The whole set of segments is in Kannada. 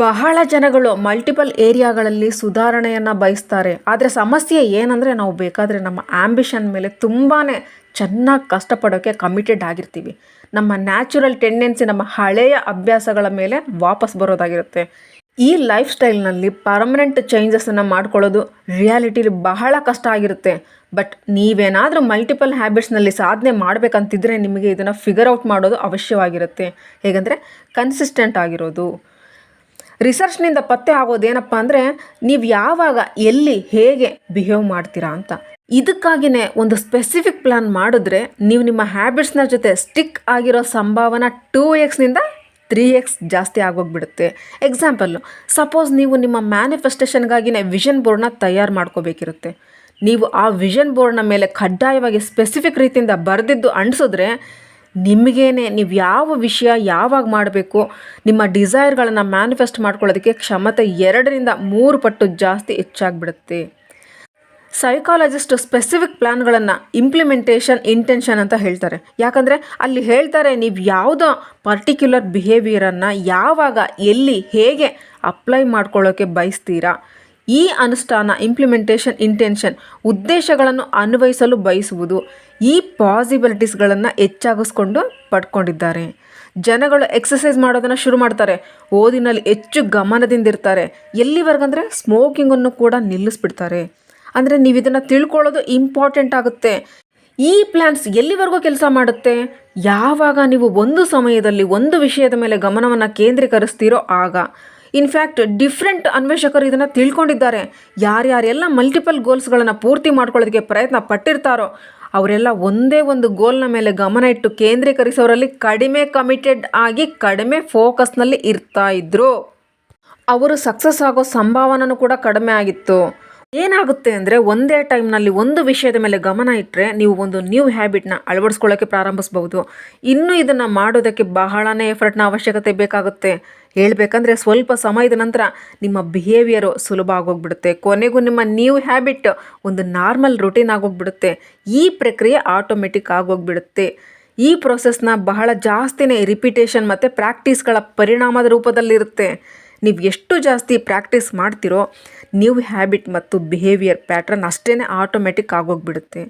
ಬಹಳ ಜನಗಳು ಮಲ್ಟಿಪಲ್ ಏರಿಯಾಗಳಲ್ಲಿ ಸುಧಾರಣೆಯನ್ನು ಬಯಸ್ತಾರೆ. ಆದರೆ ಸಮಸ್ಯೆ ಏನಂದರೆ ನಾವು ಬೇಕಾದರೆ ನಮ್ಮ ಆ್ಯಂಬಿಷನ್ ಮೇಲೆ ತುಂಬಾ ಚೆನ್ನಾಗಿ ಕಷ್ಟಪಡೋಕ್ಕೆ ಕಮಿಟೆಡ್ ಆಗಿರ್ತೀವಿ. ನಮ್ಮ ನ್ಯಾಚುರಲ್ ಟೆಂಡೆನ್ಸಿ ನಮ್ಮ ಹಳೆಯ ಅಭ್ಯಾಸಗಳ ಮೇಲೆ ವಾಪಸ್ ಬರೋದಾಗಿರುತ್ತೆ. ಈ ಲೈಫ್ ಸ್ಟೈಲ್ನಲ್ಲಿ ಪರ್ಮನೆಂಟ್ ಚೇಂಜಸನ್ನು ಮಾಡ್ಕೊಳ್ಳೋದು ರಿಯಾಲಿಟಿಲಿ ಬಹಳ ಕಷ್ಟ ಆಗಿರುತ್ತೆ. ಬಟ್ ನೀವೇನಾದರೂ ಮಲ್ಟಿಪಲ್ ಹ್ಯಾಬಿಟ್ಸ್ನಲ್ಲಿ ಸಾಧನೆ ಮಾಡಬೇಕಂತಿದ್ರೆ ನಿಮಗೆ ಇದನ್ನು ಫಿಗರ್ ಔಟ್ ಮಾಡೋದು ಅವಶ್ಯವಾಗಿರುತ್ತೆ. ಹೇಗೆಂದರೆ ಕನ್ಸಿಸ್ಟೆಂಟ್ ಆಗಿರೋದು ರಿಸರ್ಚ್ನಿಂದ ಪತ್ತೆ ಆಗೋದೇನಪ್ಪ ಅಂದರೆ ನೀವು ಯಾವಾಗ, ಎಲ್ಲಿ, ಹೇಗೆ ಬಿಹೇವ್ ಮಾಡ್ತೀರಾ ಅಂತ. ಇದಕ್ಕಾಗಿಯೇ ಒಂದು ಸ್ಪೆಸಿಫಿಕ್ ಪ್ಲಾನ್ ಮಾಡಿದ್ರೆ ನೀವು ನಿಮ್ಮ ಹ್ಯಾಬಿಟ್ಸ್ನ ಜೊತೆ ಸ್ಟಿಕ್ ಆಗಿರೋ ಸಂಭಾವನಾ ಟೂ ಎಕ್ಸ್ನಿಂದ ತ್ರೀ ಎಕ್ಸ್ ಜಾಸ್ತಿ ಆಗೋಗ್ಬಿಡುತ್ತೆ. ಎಕ್ಸಾಂಪಲ್ಲು ಸಪೋಸ್ ನೀವು ನಿಮ್ಮ ಮ್ಯಾನಿಫೆಸ್ಟೇಷನ್ಗಾಗಿನೇ ವಿಷನ್ ಬೋರ್ಡ್ನ ತಯಾರು ಮಾಡ್ಕೋಬೇಕಿರುತ್ತೆ. ನೀವು ಆ ವಿಷನ್ ಬೋರ್ಡ್ನ ಮೇಲೆ ಕಡ್ಡಾಯವಾಗಿ ಸ್ಪೆಸಿಫಿಕ್ ರೀತಿಯಿಂದ ಬರೆದಿದ್ದು ಅಂಟಿಸಿದ್ರೆ ನಿಮಗೇನೆ ನೀವು ಯಾವ ವಿಷಯ ಯಾವಾಗ ಮಾಡಬೇಕು, ನಿಮ್ಮ ಡಿಸೈರ್ಗಳನ್ನು ಮ್ಯಾನಿಫೆಸ್ಟ್ ಮಾಡ್ಕೊಳ್ಳೋದಕ್ಕೆ ಕ್ಷಮತೆ ಎರಡರಿಂದ ಮೂರು ಪಟ್ಟು ಜಾಸ್ತಿ ಹೆಚ್ಚಾಗ್ಬಿಡುತ್ತೆ. ಸೈಕಾಲಜಿಸ್ಟ್ ಸ್ಪೆಸಿಫಿಕ್ ಪ್ಲ್ಯಾನ್ಗಳನ್ನು ಇಂಪ್ಲಿಮೆಂಟೇಷನ್ ಇಂಟೆನ್ಷನ್ ಅಂತ ಹೇಳ್ತಾರೆ. ಯಾಕಂದರೆ ಅಲ್ಲಿ ಹೇಳ್ತಾರೆ ನೀವು ಯಾವುದೋ ಪರ್ಟಿಕ್ಯುಲರ್ ಬಿಹೇವಿಯರನ್ನು ಯಾವಾಗ, ಎಲ್ಲಿ, ಹೇಗೆ ಅಪ್ಲೈ ಮಾಡ್ಕೊಳ್ಳೋಕ್ಕೆ ಬಯಸ್ತೀರಾ. ಈ ಅನುಷ್ಠಾನ ಇಂಪ್ಲಿಮೆಂಟೇಷನ್ ಇಂಟೆನ್ಷನ್ ಉದ್ದೇಶಗಳನ್ನು ಅನ್ವಯಿಸಲು ಬಯಸುವುದು. ಈ ಪಾಸಿಬಿಲಿಟೀಸ್ಗಳನ್ನು ಹೆಚ್ಚಾಗಿಸ್ಕೊಂಡು ಪಡ್ಕೊಂಡಿದ್ದಾರೆ. ಜನಗಳು ಎಕ್ಸಸೈಸ್ ಮಾಡೋದನ್ನು ಶುರು ಮಾಡ್ತಾರೆ. ಓದಿನಲ್ಲಿ ಹೆಚ್ಚು ಗಮನದಿಂದ ಗಮನದಿಂದಿರ್ತಾರೆ ಎಲ್ಲಿವರೆಗಂದರೆ ಸ್ಮೋಕಿಂಗನ್ನು ಕೂಡ ನಿಲ್ಲಿಸ್ಬಿಡ್ತಾರೆ. ಅಂದರೆ ನೀವು ಇದನ್ನು ತಿಳ್ಕೊಳ್ಳೋದು ಇಂಪಾರ್ಟೆಂಟ್ ಆಗುತ್ತೆ. ಈ ಪ್ಲ್ಯಾನ್ಸ್ ಎಲ್ಲಿವರೆಗೂ ಕೆಲಸ ಮಾಡುತ್ತೆ? ಯಾವಾಗ ನೀವು ಒಂದು ಸಮಯದಲ್ಲಿ ಒಂದು ವಿಷಯದ ಮೇಲೆ ಗಮನವನ್ನು ಕೇಂದ್ರೀಕರಿಸ್ತೀರೋ ಆಗ. ಇನ್ಫ್ಯಾಕ್ಟ್ ಡಿಫ್ರೆಂಟ್ ಅನ್ವೇಷಕರು ಇದನ್ನು ತಿಳ್ಕೊಂಡಿದ್ದಾರೆ. ಯಾರ್ಯಾರೆಲ್ಲ ಮಲ್ಟಿಪಲ್ ಗೋಲ್ಸ್ಗಳನ್ನು ಪೂರ್ತಿ ಮಾಡ್ಕೊಳ್ಳೋದಕ್ಕೆ ಪ್ರಯತ್ನ ಪಟ್ಟಿರ್ತಾರೋ, ಅವರೆಲ್ಲ ಒಂದೇ ಒಂದು ಗೋಲ್ನ ಮೇಲೆ ಗಮನ ಇಟ್ಟು ಕೇಂದ್ರೀಕರಿಸೋರಲ್ಲಿ ಕಡಿಮೆ ಕಮಿಟೆಡ್ ಆಗಿ ಕಡಿಮೆ ಫೋಕಸ್ನಲ್ಲಿ ಇರ್ತಾ ಇದ್ದರು ಅವರು ಸಕ್ಸಸ್ ಆಗೋ ಸಂಭಾವನೂ ಕೂಡ ಕಡಿಮೆ ಆಗಿತ್ತು. ಏನಾಗುತ್ತೆ ಅಂದರೆ ಒಂದೇ ಟೈಮ್ನಲ್ಲಿ ಒಂದು ವಿಷಯದ ಮೇಲೆ ಗಮನ ಇಟ್ಟರೆ ನೀವು ಒಂದು ನ್ಯೂ ಹ್ಯಾಬಿಟ್ನ ಅಳವಡಿಸ್ಕೊಳ್ಳೋಕ್ಕೆ ಪ್ರಾರಂಭಿಸ್ಬೋದು ಇನ್ನೂ ಇದನ್ನು ಮಾಡೋದಕ್ಕೆ ಬಹಳನೇ ಎಫರ್ಟ್ನ ಅವಶ್ಯಕತೆ ಬೇಕಾಗುತ್ತೆ. ಹೇಳಬೇಕಂದ್ರೆ ಸ್ವಲ್ಪ ಸಮಯದ ನಂತರ ನಿಮ್ಮ ಬಿಹೇವಿಯರು ಸುಲಭ ಆಗೋಗ್ಬಿಡುತ್ತೆ. ಕೊನೆಗೂ ನಿಮ್ಮ ನ್ಯೂ ಹ್ಯಾಬಿಟ್ ಒಂದು ನಾರ್ಮಲ್ ರುಟೀನ್ ಆಗೋಗ್ಬಿಡುತ್ತೆ. ಈ ಪ್ರಕ್ರಿಯೆ ಆಟೋಮೆಟಿಕ್ ಆಗೋಗ್ಬಿಡುತ್ತೆ. ಈ ಪ್ರೊಸೆಸ್ನ ಬಹಳ ಜಾಸ್ತಿನೇ ರಿಪಿಟೇಷನ್ ಮತ್ತು ಪ್ರಾಕ್ಟೀಸ್ಗಳ ಪರಿಣಾಮದ ರೂಪದಲ್ಲಿರುತ್ತೆ. ನೀವು ಎಷ್ಟು ಜಾಸ್ತಿ ಪ್ರಾಕ್ಟೀಸ್ ಮಾಡ್ತಿರೋ ನ್ಯೂ ಹ್ಯಾಬಿಟ್ ಮತ್ತು ಬಿಹೇವಿಯರ್ ಪ್ಯಾಟ್ರನ್ ಅಷ್ಟೇ ಆಟೋಮೆಟಿಕ್ ಆಗೋಗ್ಬಿಡುತ್ತೆ.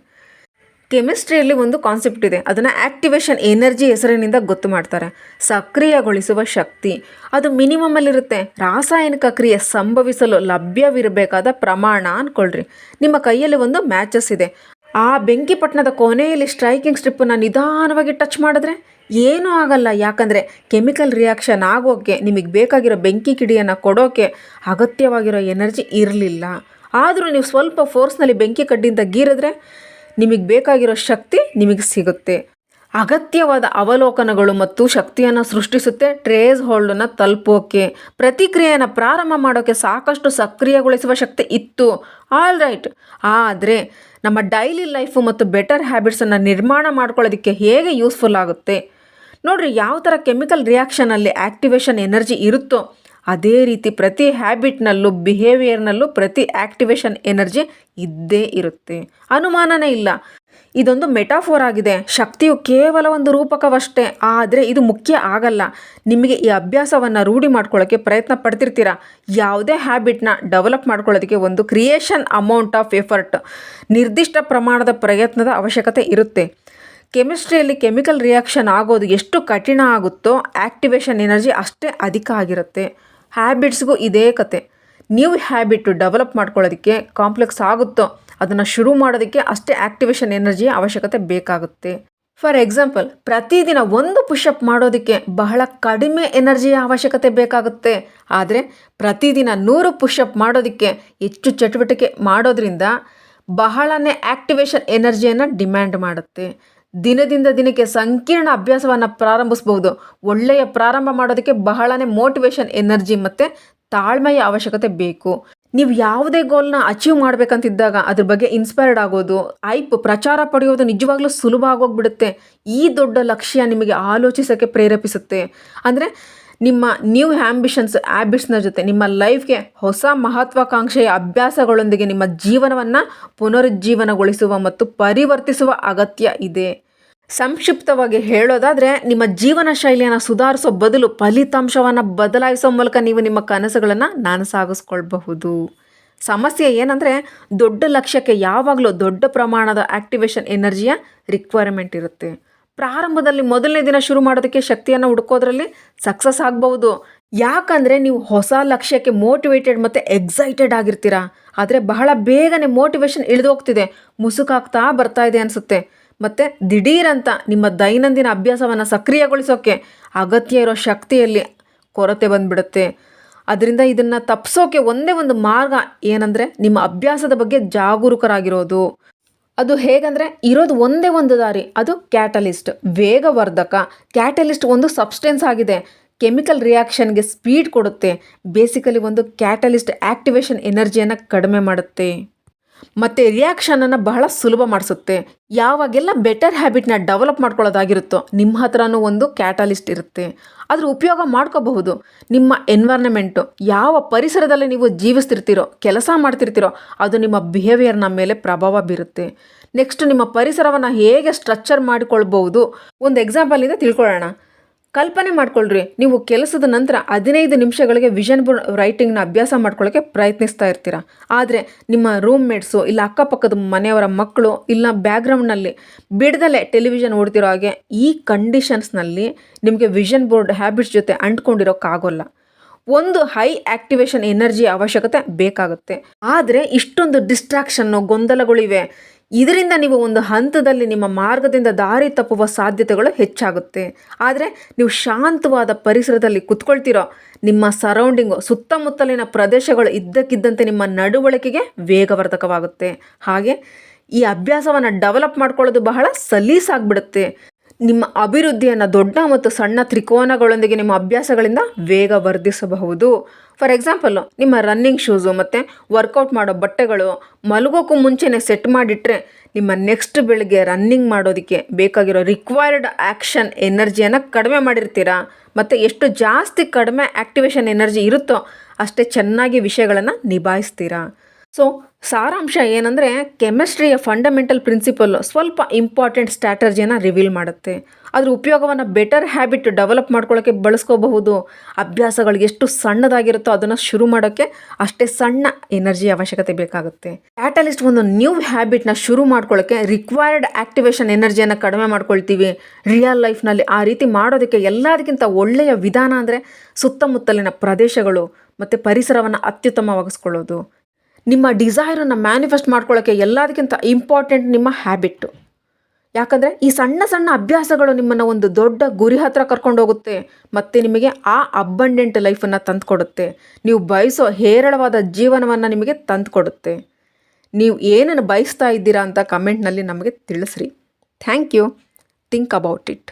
ಕೆಮಿಸ್ಟ್ರಿಯಲ್ಲಿ ಒಂದು ಕಾನ್ಸೆಪ್ಟ್ ಇದೆ. ಅದನ್ನು ಆ್ಯಕ್ಟಿವೇಶನ್ ಎನರ್ಜಿ ಹೆಸರಿನಿಂದ ಗೊತ್ತು ಮಾಡ್ತಾರೆ. ಸಕ್ರಿಯಗೊಳಿಸುವ ಶಕ್ತಿ. ಅದು ಮಿನಿಮಮಲ್ಲಿರುತ್ತೆ ರಾಸಾಯನಿಕ ಕ್ರಿಯೆ ಸಂಭವಿಸಲು ಲಭ್ಯವಿರಬೇಕಾದ ಪ್ರಮಾಣ ಅಂದ್ಕೊಳ್ರಿ ನಿಮ್ಮ ಕೈಯಲ್ಲಿ ಒಂದು ಮ್ಯಾಚಸ್ ಇದೆ. ಆ ಬೆಂಕಿಪಟ್ಟಣದ ಕೊನೆಯಲ್ಲಿ ಸ್ಟ್ರೈಕಿಂಗ್ ಸ್ಟ್ರಿಪ್ಪನ್ನು ನಿಧಾನವಾಗಿ ಟಚ್ ಮಾಡಿದ್ರೆ ಏನೂ ಆಗಲ್ಲ. ಯಾಕಂದರೆ ಕೆಮಿಕಲ್ ರಿಯಾಕ್ಷನ್ ಆಗೋಕ್ಕೆ ನಿಮಗೆ ಬೇಕಾಗಿರೋ ಬೆಂಕಿ ಕಿಡಿಯನ್ನು ಕೊಡೋಕ್ಕೆ ಅಗತ್ಯವಾಗಿರೋ ಎನರ್ಜಿ ಇರಲಿಲ್ಲ. ಆದರೂ ನೀವು ಸ್ವಲ್ಪ ಫೋರ್ಸ್ನಲ್ಲಿ ಬೆಂಕಿ ಕಡ್ಡಿಯಿಂದ ಗೀರಿದ್ರೆ ನಿಮಗೆ ಬೇಕಾಗಿರೋ ಶಕ್ತಿ ನಿಮಗೆ ಸಿಗುತ್ತೆ. ಅಗತ್ಯವಾದ ಅವಲೋಕನಗಳು ಮತ್ತು ಶಕ್ತಿಯನ್ನು ಸೃಷ್ಟಿಸುತ್ತೆ. ಟ್ರೇಸ್ ಹೋಲ್ಡನ್ನು ತಲುಪೋಕೆ, ಪ್ರತಿಕ್ರಿಯೆಯನ್ನು ಪ್ರಾರಂಭ ಮಾಡೋಕ್ಕೆ ಸಾಕಷ್ಟು ಸಕ್ರಿಯಗೊಳಿಸುವ ಶಕ್ತಿ ಇತ್ತು. ಆಲ್ ರೈಟ್ ಆದರೆ ನಮ್ಮ ಡೈಲಿ ಲೈಫು ಮತ್ತು ಬೆಟರ್ ಹ್ಯಾಬಿಟ್ಸನ್ನು ನಿರ್ಮಾಣ ಮಾಡ್ಕೊಳ್ಳೋದಕ್ಕೆ ಹೇಗೆ ಯೂಸ್ಫುಲ್ ಆಗುತ್ತೆ? ನೋಡಿರಿ, ಯಾವ ಥರ ಕೆಮಿಕಲ್ ರಿಯಾಕ್ಷನಲ್ಲಿ ಆ್ಯಕ್ಟಿವೇಶನ್ ಎನರ್ಜಿ ಇರುತ್ತೋ ಅದೇ ರೀತಿ ಪ್ರತಿ ಹ್ಯಾಬಿಟ್ನಲ್ಲೂ, ಬಿಹೇವಿಯರ್ನಲ್ಲೂ ಪ್ರತಿ ಆ್ಯಕ್ಟಿವೇಶನ್ ಎನರ್ಜಿ ಇದ್ದೇ ಇರುತ್ತೆ. ಅನುಮಾನನೇ ಇಲ್ಲ. ಇದೊಂದು ಮೆಟಾಫೋರ್ ಆಗಿದೆ. ಶಕ್ತಿಯು ಕೇವಲ ಒಂದು ರೂಪಕವಷ್ಟೇ, ಆದರೆ ಇದು ಮುಖ್ಯ ಆಗಲ್ಲ. ನಿಮಗೆ ಈ ಅಭ್ಯಾಸವನ್ನು ರೂಢಿ ಮಾಡ್ಕೊಳ್ಳೋಕ್ಕೆ ಪ್ರಯತ್ನ ಪಡ್ತಿರ್ತೀರ? ಯಾವುದೇ ಹ್ಯಾಬಿಟ್ನ ಡೆವಲಪ್ ಮಾಡ್ಕೊಳ್ಳೋದಕ್ಕೆ ಒಂದು ಕ್ರಿಯೇಷನ್ ಅಮೌಂಟ್ ಆಫ್ ಎಫರ್ಟ್, ನಿರ್ದಿಷ್ಟ ಪ್ರಮಾಣದ ಪ್ರಯತ್ನದ ಅವಶ್ಯಕತೆ ಇರುತ್ತೆ. ಕೆಮಿಸ್ಟ್ರಿಯಲ್ಲಿ ಕೆಮಿಕಲ್ ರಿಯಾಕ್ಷನ್ ಆಗೋದು ಎಷ್ಟು ಕಠಿಣ ಆಗುತ್ತೋ ಆ್ಯಕ್ಟಿವೇಷನ್ ಎನರ್ಜಿ ಅಷ್ಟೇ ಅಧಿಕ ಆಗಿರುತ್ತೆ. ಹ್ಯಾಬಿಟ್ಸ್ಗೂ ಇದೇ ಕತೆ. ನ್ಯೂ ಹ್ಯಾಬಿಟ್ ಡೆವಲಪ್ ಮಾಡ್ಕೊಳ್ಳೋದಕ್ಕೆ ಕಾಂಪ್ಲೆಕ್ಸ್ ಆಗುತ್ತೋ, ಅದನ್ನು ಶುರು ಮಾಡೋದಕ್ಕೆ ಅಷ್ಟೇ ಆ್ಯಕ್ಟಿವೇಶನ್ ಎನರ್ಜಿಯ ಅವಶ್ಯಕತೆ ಬೇಕಾಗುತ್ತೆ. ಫಾರ್ ಎಕ್ಸಾಂಪಲ್ ಪ್ರತಿದಿನ ಒಂದು ಪುಷಪ್ ಮಾಡೋದಕ್ಕೆ ಬಹಳ ಕಡಿಮೆ ಎನರ್ಜಿಯ ಅವಶ್ಯಕತೆ ಬೇಕಾಗುತ್ತೆ. ಆದರೆ, ಪ್ರತಿದಿನ ನೂರು ಪುಷಪ್ ಮಾಡೋದಕ್ಕೆ ಹೆಚ್ಚು ಚಟುವಟಿಕೆ ಮಾಡೋದ್ರಿಂದ ಬಹಳನೇ ಆ್ಯಕ್ಟಿವೇಶನ್ ಎನರ್ಜಿಯನ್ನು ಡಿಮ್ಯಾಂಡ್ ಮಾಡುತ್ತೆ. ದಿನದಿಂದ ದಿನಕ್ಕೆ ಸಂಕೀರ್ಣ ಅಭ್ಯಾಸವನ್ನು ಪ್ರಾರಂಭಿಸ್ಬೋದು ಒಳ್ಳೆಯ ಪ್ರಾರಂಭ ಮಾಡೋದಕ್ಕೆ ಬಹಳನೇ ಮೋಟಿವೇಶನ್ ಎನರ್ಜಿ ಮತ್ತು ತಾಳ್ಮೆಯ ಅವಶ್ಯಕತೆ ಬೇಕು. ನೀವು ಯಾವುದೇ ಗೋಲ್ನ ಅಚೀವ್ ಮಾಡಬೇಕಂತಿದ್ದಾಗ ಅದ್ರ ಬಗ್ಗೆ ಇನ್ಸ್ಪೈರ್ಡ್ ಆಗೋದು ಐಪ್ ಪ್ರಚಾರ ಪಡೆಯೋದು ನಿಜವಾಗ್ಲೂ ಸುಲಭ ಆಗೋಗ್ಬಿಡುತ್ತೆ. ಈ ದೊಡ್ಡ ಲಕ್ಷ್ಯ ನಿಮಗೆ ಆಲೋಚಿಸೋಕ್ಕೆ ಪ್ರೇರೇಪಿಸುತ್ತೆ. ಅಂದರೆ ನಿಮ್ಮ ನ್ಯೂ ಆ್ಯಂಬಿಷನ್ಸ್ ಆ್ಯಬಿಟ್ಸ್ನ ಜೊತೆ, ನಿಮ್ಮ ಲೈಫ್ಗೆ ಹೊಸ ಮಹತ್ವಾಕಾಂಕ್ಷೆಯ ಅಭ್ಯಾಸಗಳೊಂದಿಗೆ ನಿಮ್ಮ ಜೀವನವನ್ನು ಪುನರುಜ್ಜೀವನಗೊಳಿಸುವ ಮತ್ತು ಪರಿವರ್ತಿಸುವ ಅಗತ್ಯ ಇದೆ. ಸಂಕ್ಷಿಪ್ತವಾಗಿ ಹೇಳೋದಾದರೆ, ನಿಮ್ಮ ಜೀವನ ಶೈಲಿಯನ್ನು ಸುಧಾರಿಸೋ ಬದಲು ಫಲಿತಾಂಶವನ್ನು ಬದಲಾಯಿಸೋ ಮೂಲಕ ನೀವು ನಿಮ್ಮ ಕನಸುಗಳನ್ನು ನಾನು ಸಮಸ್ಯೆ ಏನಂದರೆ, ದೊಡ್ಡ ಲಕ್ಷ್ಯಕ್ಕೆ ಯಾವಾಗಲೂ ದೊಡ್ಡ ಪ್ರಮಾಣದ ಆಕ್ಟಿವೇಷನ್ ಎನರ್ಜಿಯ ರಿಕ್ವೈರ್ಮೆಂಟ್ ಇರುತ್ತೆ. ಪ್ರಾರಂಭದಲ್ಲಿ ಮೊದಲನೇ ದಿನ ಶುರು ಮಾಡೋದಕ್ಕೆ ಶಕ್ತಿಯನ್ನು ಹುಡುಕೋದ್ರಲ್ಲಿ ಸಕ್ಸಸ್ ಆಗ್ಬೋದು ಯಾಕಂದರೆ ನೀವು ಹೊಸ ಲಕ್ಷ್ಯಕ್ಕೆ ಮೋಟಿವೇಟೆಡ್ ಮತ್ತು ಎಕ್ಸೈಟೆಡ್ ಆಗಿರ್ತೀರಾ. ಆದರೆ ಬಹಳ ಬೇಗನೆ ಮೋಟಿವೇಶನ್ ಇಳಿದು ಹೋಗ್ತಿದೆ ಮುಸುಕಾಗ್ತಾ ಬರ್ತಾ ಇದೆ ಅನಿಸುತ್ತೆ. ಮತ್ತು ದಿಢೀರಂತ ನಿಮ್ಮ ದೈನಂದಿನ ಅಭ್ಯಾಸವನ್ನು ಸಕ್ರಿಯಗೊಳಿಸೋಕ್ಕೆ ಅಗತ್ಯ ಇರೋ ಶಕ್ತಿಯಲ್ಲಿ ಕೊರತೆ ಬಂದ್ಬಿಡುತ್ತೆ. ಅದರಿಂದ ಇದನ್ನು ತಪ್ಪಿಸೋಕೆ ಒಂದೇ ಒಂದು ಮಾರ್ಗ ಏನಂದರೆ ನಿಮ್ಮ ಅಭ್ಯಾಸದ ಬಗ್ಗೆ ಜಾಗರೂಕರಾಗಿರೋದು. ಅದು ಹೇಗಂದರೆ ಇರೋದು ಒಂದೇ ಒಂದು ದಾರಿ, ಅದು ಕ್ಯಾಟಲಿಸ್ಟ್, ವೇಗವರ್ಧಕ. ಕ್ಯಾಟಲಿಸ್ಟ್ ಒಂದು ಸಬ್ಸ್ಟೆನ್ಸ್ ಆಗಿದೆ. ಕೆಮಿಕಲ್ ರಿಯಾಕ್ಷನ್ಗೆ ಸ್ಪೀಡ್ ಕೊಡುತ್ತೆ. ಬೇಸಿಕಲಿ ಒಂದು ಕ್ಯಾಟಲಿಸ್ಟ್ ಆ್ಯಕ್ಟಿವೇಶನ್ ಎನರ್ಜಿಯನ್ನು ಕಡಿಮೆ ಮಾಡುತ್ತೆ. ಮತ್ತು ರಿಯಾಕ್ಷನನ್ನು ಬಹಳ ಸುಲಭ ಮಾಡಿಸುತ್ತೆ. ಯಾವಾಗೆಲ್ಲ ಬೆಟರ್ ಹ್ಯಾಬಿಟ್ನ ಡೆವಲಪ್ ಮಾಡ್ಕೊಳ್ಳೋದಾಗಿರುತ್ತೋ ನಿಮ್ಮ ಹತ್ರನೂ ಒಂದು ಕ್ಯಾಟಲಿಸ್ಟ್ ಇರುತ್ತೆ. ಅದ್ರ ಉಪಯೋಗ ಮಾಡ್ಕೋಬಹುದು. ನಿಮ್ಮ ಎನ್ವೈರ್ನಮೆಂಟು ಯಾವ ಪರಿಸರದಲ್ಲಿ ನೀವು ಜೀವಿಸ್ತಿರ್ತೀರೋ, ಕೆಲಸ ಮಾಡ್ತಿರ್ತೀರೋ, ಅದು ನಿಮ್ಮ ಬಿಹೇವಿಯರ್ನ ಮೇಲೆ ಪ್ರಭಾವ ಬೀರುತ್ತೆ. ನೆಕ್ಸ್ಟ್ ನಿಮ್ಮ ಪರಿಸರವನ್ನು ಹೇಗೆ ಸ್ಟ್ರಕ್ಚರ್ ಮಾಡಿಕೊಳ್ಬಹುದು. ಒಂದು ಎಕ್ಸಾಂಪಲಿಂದ ತಿಳ್ಕೊಳ್ಳೋಣ. ಕಲ್ಪನೆ ಮಾಡ್ಕೊಳ್ರಿ. ನೀವು ಕೆಲಸದ ನಂತರ ಹದಿನೈದು ನಿಮಿಷಗಳಿಗೆ ವಿಷನ್ ಬೋರ್ಡ್ ರೈಟಿಂಗ್ನ ಅಭ್ಯಾಸ ಮಾಡ್ಕೊಳ್ಳೋಕೆ ಪ್ರಯತ್ನಿಸ್ತಾ ಇರ್ತೀರ? ಆದರೆ ನಿಮ್ಮ ರೂಮ್ ಮೇಟ್ಸು ಇಲ್ಲ ಅಕ್ಕಪಕ್ಕದ ಮನೆಯವರ ಮಕ್ಕಳು, ಇಲ್ಲ ಬ್ಯಾಕ್ಗ್ರೌಂಡ್ನಲ್ಲಿ ಬಿಡದಲ್ಲೇ ಟೆಲಿವಿಷನ್ ಓಡ್ತಿರೋ ಹಾಗೆ ಈ ಕಂಡೀಷನ್ಸ್ನಲ್ಲಿ ನಿಮಗೆ ವಿಷನ್ ಬೋರ್ಡ್ ಹ್ಯಾಬಿಟ್ಸ್ ಜೊತೆ ಅಂಟ್ಕೊಂಡಿರೋಕ್ಕಾಗೋಲ್ಲ ಒಂದು ಹೈ ಆ್ಯಕ್ಟಿವೇಶನ್ ಎನರ್ಜಿ ಅವಶ್ಯಕತೆ ಬೇಕಾಗುತ್ತೆ. ಆದರೆ ಇಷ್ಟೊಂದು ಡಿಸ್ಟ್ರಾಕ್ಷನ್ನು ಗೊಂದಲಗಳಿವೆ. ಇದರಿಂದ ನೀವು ಒಂದು ಹಂತದಲ್ಲಿ ನಿಮ್ಮ ಮಾರ್ಗದಿಂದ ದಾರಿ ತಪ್ಪುವ ಸಾಧ್ಯತೆಗಳು ಹೆಚ್ಚಾಗುತ್ತೆ. ಆದರೆ ನೀವು ಶಾಂತವಾದ ಪರಿಸರದಲ್ಲಿ ಕುತ್ಕೊಳ್ತಿರೋ, ನಿಮ್ಮ ಸರೌಂಡಿಂಗು ಸುತ್ತಮುತ್ತಲಿನ ಪ್ರದೇಶಗಳು ಇದ್ದಕ್ಕಿದ್ದಂತೆ ನಿಮ್ಮ ನಡವಳಿಕೆಗೆ ವೇಗವರ್ಧಕವಾಗುತ್ತೆ. ಹಾಗೆ ಈ ಅಭ್ಯಾಸವನ್ನು ಡೆವಲಪ್ ಮಾಡ್ಕೊಳ್ಳೋದು ಬಹಳ ಸಲೀಸಾಗ್ಬಿಡುತ್ತೆ. ನಿಮ್ಮ ಅಭಿವೃದ್ಧಿಯನ್ನು ದೊಡ್ಡ ಮತ್ತು ಸಣ್ಣ ತ್ರಿಕೋನಗಳೊಂದಿಗೆ ನಿಮ್ಮ ಅಭ್ಯಾಸಗಳಿಂದ ವೇಗ ವರ್ಧಿಸಬಹುದು. ಫಾರ್ ಎಕ್ಸಾಂಪಲ್ ನಿಮ್ಮ ರನ್ನಿಂಗ್ ಶೂಸು ಮತ್ತು ವರ್ಕೌಟ್ ಮಾಡೋ ಬಟ್ಟೆಗಳು ಮಲಗೋಕ್ಕೂ ಮುಂಚೆನೆ ಸೆಟ್ ಮಾಡಿಟ್ರೆ ನಿಮ್ಮ ನೆಕ್ಸ್ಟ್ ಬೆಳಗ್ಗೆ ರನ್ನಿಂಗ್ ಮಾಡೋದಕ್ಕೆ ಬೇಕಾಗಿರೋ ರಿಕ್ವೈರ್ಡ್ ಆ್ಯಕ್ಷನ್ ಎನರ್ಜಿಯನ್ನು ಕಡಿಮೆ ಮಾಡಿರ್ತೀರಾ? ಮತ್ತು ಎಷ್ಟು ಜಾಸ್ತಿ ಕಡಿಮೆ ಆ್ಯಕ್ಟಿವೇಷನ್ ಎನರ್ಜಿ ಇರುತ್ತೋ ಅಷ್ಟೇ ಚೆನ್ನಾಗಿ ವಿಷಯಗಳನ್ನು ನಿಭಾಯಿಸ್ತೀರಾ? ಸೊ ಸಾರಾಂಶ ಏನಂದರೆ ಕೆಮಿಸ್ಟ್ರಿಯ ಫಂಡಮೆಂಟಲ್ ಪ್ರಿನ್ಸಿಪಲ್ಲು ಸ್ವಲ್ಪ ಇಂಪಾರ್ಟೆಂಟ್ ಸ್ಟ್ರಾಟಜಿಯನ್ನು ರಿವೀಲ್ ಮಾಡುತ್ತೆ. ಅದ್ರ ಉಪಯೋಗವನ್ನು ಬೆಟರ್ ಹ್ಯಾಬಿಟ್ ಡೆವಲಪ್ ಮಾಡ್ಕೊಳ್ಳೋಕ್ಕೆ ಬಳಸ್ಕೋಬಹುದು. ಅಭ್ಯಾಸಗಳು ಎಷ್ಟು ಸಣ್ಣದಾಗಿರುತ್ತೋ ಅದನ್ನು ಶುರು ಮಾಡೋಕ್ಕೆ ಅಷ್ಟೇ ಸಣ್ಣ ಎನರ್ಜಿ ಅವಶ್ಯಕತೆ ಬೇಕಾಗುತ್ತೆ. ಕ್ಯಾಟಲಿಸ್ಟ್ ಒಂದು ನ್ಯೂ ಹ್ಯಾಬಿಟ್ನ ಶುರು ಮಾಡ್ಕೊಳ್ಳೋಕ್ಕೆ ರಿಕ್ವೈರ್ಡ್ ಆ್ಯಕ್ಟಿವೇಶನ್ ಎನರ್ಜಿಯನ್ನು ಕಡಿಮೆ ಮಾಡ್ಕೊಳ್ತೀವಿ. ರಿಯಲ್ ಲೈಫ್ನಲ್ಲಿ ಆ ರೀತಿ ಮಾಡೋದಕ್ಕೆ ಎಲ್ಲದಕ್ಕಿಂತ ಒಳ್ಳೆಯ ವಿಧಾನ ಅಂದರೆ ಸುತ್ತಮುತ್ತಲಿನ ಪ್ರದೇಶಗಳು ಮತ್ತು ಪರಿಸರವನ್ನು ಅತ್ಯುತ್ತಮವಾಗಿಸ್ಕೊಳ್ಳೋದು. ನಿಮ್ಮ ಡಿಸೈರನ್ನು ಮ್ಯಾನಿಫೆಸ್ಟ್ ಮಾಡ್ಕೊಳ್ಳೋಕ್ಕೆ ಎಲ್ಲದಕ್ಕಿಂತ ಇಂಪಾರ್ಟೆಂಟ್ ನಿಮ್ಮ ಹ್ಯಾಬಿಟ್ಟು ಯಾಕಂದರೆ ಈ ಸಣ್ಣ ಸಣ್ಣ ಅಭ್ಯಾಸಗಳು ನಿಮ್ಮನ್ನು ಒಂದು ದೊಡ್ಡ ಗುರಿ ಹತ್ರ ಕರ್ಕೊಂಡು ಹೋಗುತ್ತೆ, ಮತ್ತು ನಿಮಗೆ ಆ ಅಬ್ಬಂಡೆಂಟ್ ಲೈಫನ್ನು ತಂದುಕೊಡುತ್ತೆ ನೀವು ಬಯಸೋ ಹೇರಳವಾದ ಜೀವನವನ್ನು ನಿಮಗೆ ತಂದುಕೊಡುತ್ತೆ ನೀವು ಏನನ್ನು ಬಯಸ್ತಾ ಇದ್ದೀರಾ ಅಂತ ಕಮೆಂಟ್ನಲ್ಲಿ ನಮಗೆ ತಿಳಿಸ್ರಿ. Thank you think about it